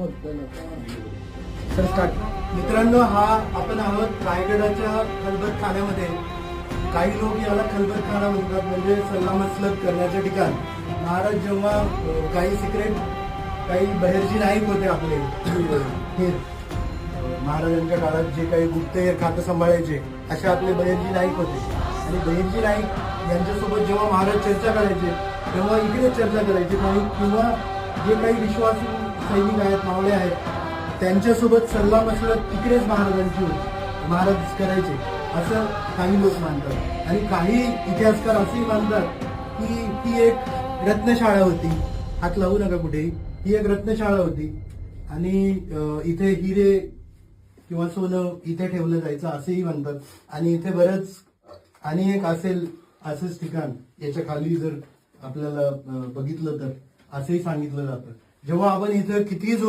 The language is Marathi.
तर स्टार्ट मित्रांनो हा आपण आहोत रायगडाच्या खलबत खाण्यामध्ये. काही लोक याला खलबत खाना म्हणतात म्हणजे सल्लामसलत करण्याचं ठिकाण. महाराज जेव्हा काही सिक्रेट काही बहिर्जी नाईक होते आपले. महाराजांच्या काळात जे काही गुप्तहेर खातं सांभाळायचे असे आपले बहिरजी नाईक होते. आणि बहिरजी नाईक यांच्यासोबत जेव्हा महाराज चर्चा करायचे तेव्हा इकडे चर्चा करायची काही किंवा जे काही विश्वासू सैनिक आहेत मावळे आहेत. त्यांच्यासोबत सल्ला मसलत तिकडेच महाराजांची होती. महाराज करायचे असं काही लोक मानतात. आणि काही इतिहासकार असेही मानतात की ती एक रत्नशाळा होती. हात लावू नका कुठेही. ही एक रत्नशाळा होती. आणि इथे हिरे किंवा सोनं इथे ठेवलं जायचं असेही म्हणतात आणि इथे बरंच आणि एक असेल असंच ठिकाण याच्या खाली जर आपल्याला बघितलं तर असंही सांगितलं जातं. जेव्हा आपण इथं कितीही